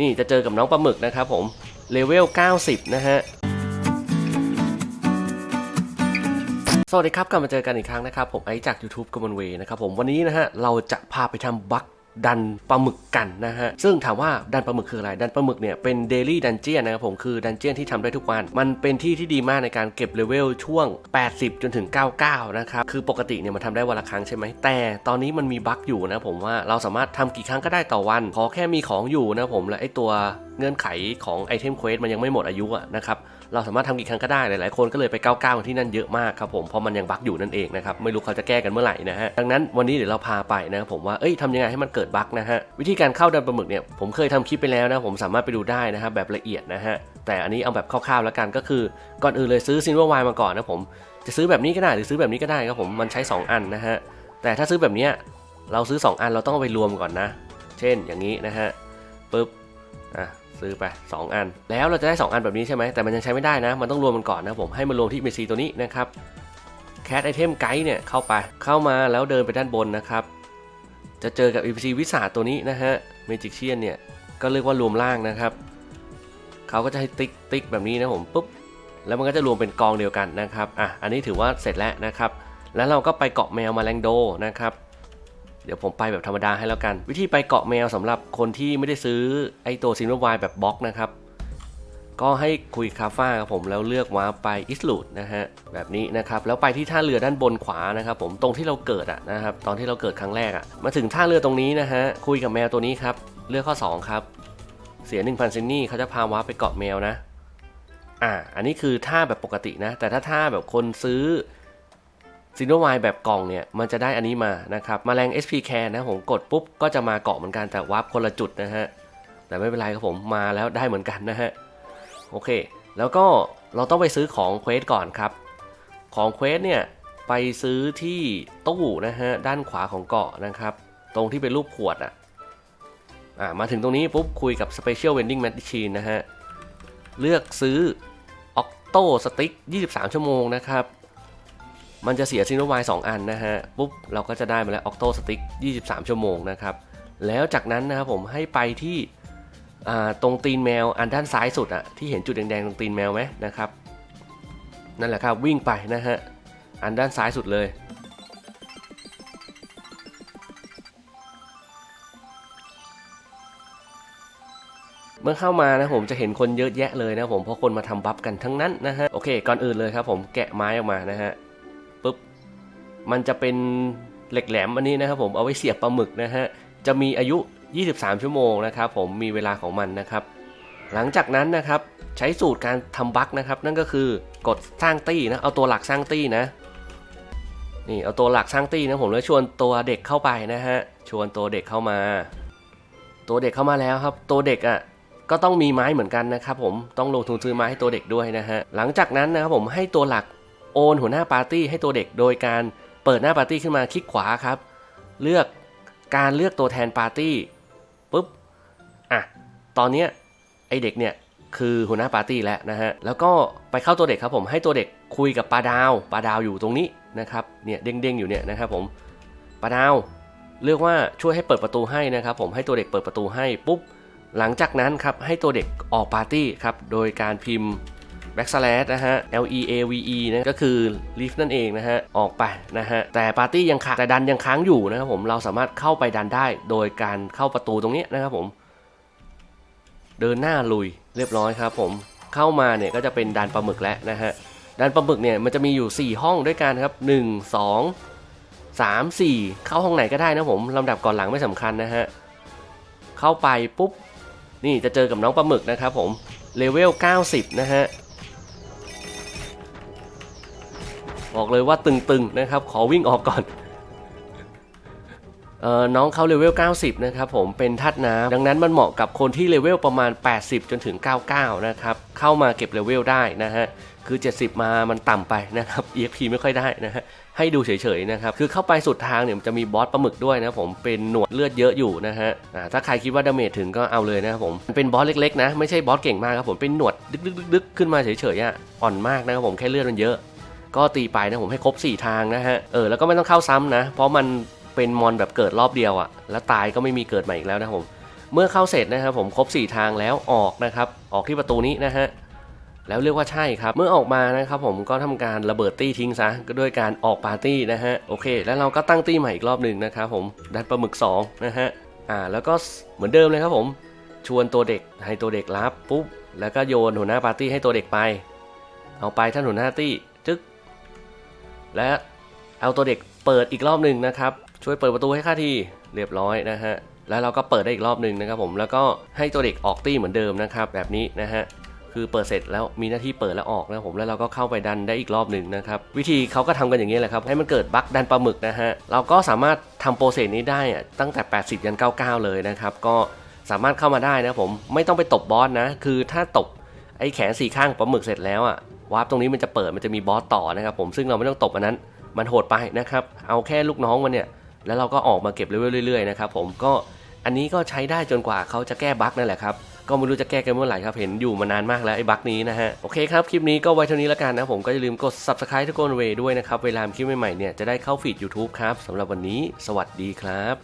นี่จะเจอกับน้องปลาหมึกนะครับผมเลเวล 90 นะฮะสวัสดีครับกลับมาเจอกันอีกครั้งนะครับ ผมไอจาก YouTube กมลเวนะครับผมวันนี้นะฮะ เราจะพาไปทำบัค ดันปลาหมึกกันนะฮะ ซึ่งถามว่าดันปลาหมึกคืออะไร ดันปลาหมึกเนี่ยเป็นเดลี่ดันเจียนนะครับผมคือดันเจียนที่ทำได้ทุกวัน มันเป็นที่ที่ดีมากในการเก็บเลเวลช่วง 80 จนถึง 99 นะครับ คือปกติเนี่ยมันทำได้วันละครั้งใช่ไหมแต่ตอนนี้มันมีบั๊กอยู่นะผมว่าเราสามารถทำกี่ครั้งก็ได้ต่อวัน ขอแค่มีของอยู่นะผมและไอตัว เงื่อนไขของไอเทมเควสมันยังไม่หมดอายุอะนะครับเราสามารถทำกี่ครั้งก็ได้หลายๆคนก็เลยไปก้าวๆที่นั่นเยอะมากครับผมเพราะมันยังบั๊กอยู่นั่นเองนะครับไม่รู้เขาจะแก้กันเมื่อไหร่นะฮะดังนั้นวันนี้เดี๋ยวเราพาไปนะครับผมว่าเอ้ยทำยังไงให้มันเกิดบั๊กนะฮะวิธีการเข้าดันปลาหมึกเนี่ยผมเคยทำคลิปไปแล้วนะผมสามารถไปดูได้นะครับแบบละเอียดนะฮะแต่อันนี้เอาแบบคร่าวๆแล้วกันก็คือก่อนอื่นเลยซื้อซินเวอร์ไวมาก่อนนะผมจะซื้อแบบนี้ก็ได้หรือซื้อแบบนี้ก็ได้ครับผมมันใช้ 2 อันนะฮะแต่ถ้าซื้อแบบนี้เราซื้อ 2 อันเราต้องเอาไปรวมก่อนนะ เช่นอย่างนี้นะฮะปึ๊บอะ ซื้อไป 2 อัน แล้วเราจะได้ 2 อันแบบนี้ใช่ไหมแต่มันยังใช้ไม่ได้นะ มันต้องรวมมันก่อนนะผมให้มันรวมที่ MC ตัวนี้นะครับ Cat Item Guide เนี่ยเข้าไปเข้ามาแล้วเดินไปด้านบนนะครับ จะเจอกับ EPC วิสาตัวนี้นะฮะ Magic c i a n เนี่ยก็เรียกว่ารวมล่างนะครับเขาก็จะให้ติ๊กติ๊กแบบนี้นะผมปุ๊บแล้วมันก็จะรวมเป็นกองเดียวกันนะครับอะอันนี้ถือว่าเสร็จแล้วนะครับ แล้วเราก็ไปเกาะแมวมาแรงโดนะครับ เดี๋ยวผมไปแบบธรรมดาให้แล้วกัน วิธีไปเกาะแมวสำหรับคนที่ไม่ได้ซื้อไอตัวซินเวอร์ไวแบบบล็อกนะครับก็ให้คุยคาฟ้าครับผมแล้วเลือกมาไปอิสลูดนะฮะแบบนี้นะครับแล้วไปที่ท่าเรือด้านบนขวานะครับผมตรงที่เราเกิดอะนะครับตอนที่เราเกิดครั้งแรกอะมาถึงท่าเรือตรงนี้นะฮะคุยกับแมวตัวนี้ครับเลือกข้อ 2 ครับ เสีย 1,000ซินนี่เขาจะพาวาไปเกาะแมวนะอ่าอันนี้คือท่าแบบปกตินะ แต่ถ้าท่าแบบคนซื้อ ซินโนไวแบบกล่องเนี่ย มันจะได้อันนี้มานะครับมาแรง SP Care นะผมกดปุ๊บ ก็จะมาเกาะเหมือนกันแต่วาร์ปคนละจุดนะฮะ แต่ไม่เป็นไรครับผมมาแล้วได้เหมือนกันนะฮะ โอเค แล้วก็เราต้องไปซื้อของเควสก่อนครับ ของเควสเนี่ยไปซื้อที่ตู้นะฮะด้านขวาของเกาะนะครับ ตรงที่เป็นรูปขวดอะอ่ามาถึงตรงนี้ปุ๊บคุยกับ Special Vending Machine นะฮะ เลือกซื้อ Octo Stick 23 ชั่วโมงนะครับ มันจะเสียซิโนไว2อันนะฮะปุ๊บเราก็จะได้มาแล้ว Octo Stick 23 ชั่วโมงนะครับ แล้วจากนั้นนะครับผมให้ไปที่ตรงตีนแมวอันด้านซ้ายสุดอะที่เห็นจุดแดงๆตรงตีนแมวไหมนะครับนั่นแหละครับวิ่งไปนะฮะอันด้านซ้ายสุดเลย เมื่อเข้ามานะผมจะเห็นคนเยอะแยะเลยนะผมเพราะคนมาทำบัฟกันทั้งนั้นนะฮะโอเคก่อนอื่นเลยครับผมแกะไม้ออกมานะฮะ มันจะเป็นเหล็กแหลมอันนี้นะครับผมเอาไว้เสียบปลาหมึกนะฮะจะมีอายุ 23 ชั่วโมงนะครับผมมีเวลาของมันนะครับ หลังจากนั้นนะครับใช้สูตรการทำบัคนะครับ นั่นก็คือกดสร้างตี้นะเอาตัวหลักสร้างตี้นะนี่เอาตัวหลักสร้างตี้นะผมแล้วชวนตัวเด็กเข้าไปนะฮะชวนตัวเด็กเข้ามา ตัวเด็กเข้ามาแล้วครับ ตัวเด็กอะก็ต้องมีไม้เหมือนกันนะครับผมต้องลงทุนซื้อไม้ให้ตัวเด็กด้วยนะฮะหลังจากนั้นนะครับผมให้ตัวหลักโอนหัวหน้าปาร์ตี้ให้ตัวเด็กโดยการ เปิดหน้าปาร์ตี้ขึ้นมาคลิกขวาครับ เลือกการเลือกตัวแทนปาร์ตี้ปุ๊บอะตอนเนี้ยไอเด็กเนี่ยคือหัวหน้าปาร์ตี้แล้วนะฮะแล้วก็ไปเข้าตัวเด็กครับผมให้ตัวเด็กคุยกับปลาดาวปลาดาวอยู่ตรงนี้นะครับเนี่ยเด้งๆอยู่เนี่ยนะครับผมปลาดาวเลือกว่าช่วยให้เปิดประตูให้นะครับผมให้ตัวเด็กเปิดประตูให้ปุ๊บหลังจากนั้นครับให้ตัวเด็กออกปาร์ตี้ครับโดยการพิมพ์ backslash นะฮะ L E A V E นะก็คือ leave นั่นเองนะฮะ ออกไปนะฮะ แต่ปาร์ตี้ยังค้างแต่ดันยังค้างอยู่นะครับผมเราสามารถเข้าไปดันได้โดยการเข้าประตูตรงนี้นะครับผม เดินหน้าลุยเรียบร้อยครับผมเข้ามาเนี่ยก็จะเป็นดันปลาหมึกแล้วนะฮะดันปลาหมึกเนี่ยมันจะมีอยู่ 4 ห้องด้วยกันครับ 1 2 3 4 เข้าห้องไหนก็ได้นะผมลำดับก่อนหลังไม่สำคัญนะฮะเข้าไปปุ๊บนี่จะเจอกับน้องปลาหมึกนะครับผมเลเวล90 นะฮะ บอกเลยว่าตึงๆนะครับ ขอวิ่งออกก่อนเอ่อน้องเขาเลเวล 90 นะครับผมเป็นธาตุน้ำดังนั้นมันเหมาะกับคนที่เลเวลประมาณ 80 จนถึง 99 นะครับ เข้ามาเก็บเลเวลได้นะฮะ คือ 70 มามันต่ำไปนะครับ EXP ไม่ค่อยได้นะฮะ ให้ดูเฉยๆนะครับ คือเข้าไปสุดทางเนี่ยมันจะมีบอสปลาหมึกด้วยนะผมเป็นหนวดเลือดเยอะอยู่นะฮะอ่าถ้าใครคิดว่าดาเมจถึงก็เอาเลยนะครับผมเป็นบอสเล็กๆนะ ไม่ใช่บอสเก่งมากครับผมเป็นหนวดดึกๆๆๆขึ้นมาเฉยๆอะอ่อนมากนะครับผมแค่เลือดมันเยอะ ก็ตีไปนะผมให้ครบ 4 ทางนะฮะ เออแล้วก็ไม่ต้องเข้าซ้ำนะ เพราะมันเป็นมอนแบบเกิดรอบเดียวอะ่ะแล้วตายก็ไม่มีเกิดใหม่อีกแล้วนะผม เมื่อเข้าเสร็จนะครับผมครบ 4 ทางแล้วออกนะครับ ออกที่ประตูนี้นะฮะ แล้วเรียกว่าใช่ครับ เมื่อออกมานะครับผมก็ทำการระเบิดตี้ทิ้งซะก็ด้วยการออกปาร์ตี้นะฮะ โอเค แล้วเราก็ตั้งตี้ใหม่อีกรอบหนึ่งนะครับผม ดันปลาหมึก2นะฮะ อ่า แล้วก็เหมือนเดิมเลยครับผม ชวนตัวเด็กให้ตัวเด็กรับปุ๊บ แล้วก็โยนหัวหน้าปาร์ตี้ให้ตัวเด็กไป เอาไปท่านหัวหน้าตี้ และเอาตัวเด็กเปิดอีกรอบหนึ่งนะครับ ช่วยเปิดประตูให้ข้าทีเรียบร้อยนะฮะแล้วเราก็เปิดได้อีกรอบหนึ่งนะครับผมแล้วก็ให้ตัวเด็กออกตี้เหมือนเดิมนะครับ แบบนี้นะฮะคือเปิดเสร็จแล้วมีหน้าที่เปิดแล้วออกนะผมแล้วเราก็เข้าไปดันได้อีกรอบหนึ่งนะครับวิธีเขาก็ทำกันอย่างนี้แหละครับให้มันเกิดบั๊กดันปลาหมึกนะฮะเราก็สามารถทำโปรเซสนี้ได้ตั้งแต่ 80 ยัน 99 เลยนะครับก็สามารถเข้ามาได้นะผมไม่ต้องไปตบบอสนะคือถ้าตบไอ้แขนสี่ข้างปลาหมึกเสร็จแล้วอะ วาร์ปตรงนี้มันจะเปิดมันจะมีบอสต่อนะครับผมซึ่งเราไม่ต้องตบอันนั้น มันโหดไปนะครับ เอาแค่ลูกน้องมันเนี่ยแล้วเราก็ออกมาเก็บเรื่อยๆนะครับผมก็อันนี้ก็ใช้ได้จนกว่าเขาจะแก้บั๊กนั่นแหละครับก็ไม่รู้จะแก้กันเมื่อไหร่ครับ เห็นอยู่มานานมากแล้วไอ้บั๊กนี้นะฮะ โอเคครับ คลิปนี้ก็ไว้เท่านี้แล้วกันนะผมก็อย่าลืมกด subscribe ทุกคนเวด้วยนะครับ เวลามีคลิปใหม่ๆเนี่ยจะได้เข้าฟีด YouTube ครับสำหรับวันนี้ สวัสดีครับ